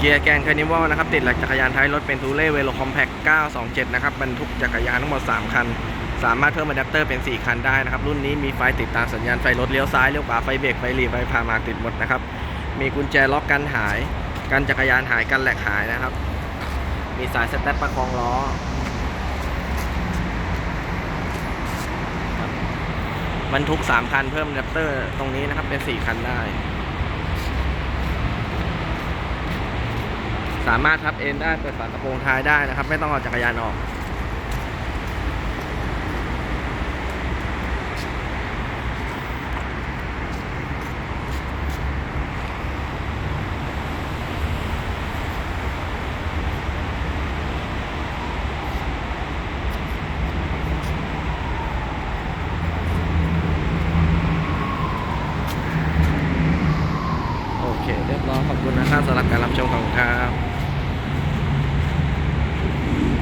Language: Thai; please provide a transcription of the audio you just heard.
เกียร์แกนคานิวัลนะครับ ติดหลักจักรยานท้ายรถเป็นทูเล่เวโลคอมแพค927 นะครับบรรทุกจักรยานทั้งหมด 3 คัน สามารถเพิ่มอะแดปเตอร์เป็น 4 คันได้นะครับ รุ่นนี้มีไฟติดตามสัญญาณไฟรถเลี้ยวซ้ายเลี้ยวขวาไฟเบรกไฟหลีไฟพามาติดหมดนะครับ มีกุญแจล็อกกันหาย กันจักรยานหายกันแหลกหายนะครับ มีสายสแตทประคองล้อบรรทุก 3 คันเพิ่มอะแดปเตอร์ตรงนี้นะครับเป็น 4 คันได้ สามารถทับเอ็นได้เปิดฝากระโปรงท้ายได้นะครับ ไม่ต้องเอาจักรยานออกโอเคเรียบร้อยขอบคุณนะครับสำหรับการรับชมของครับ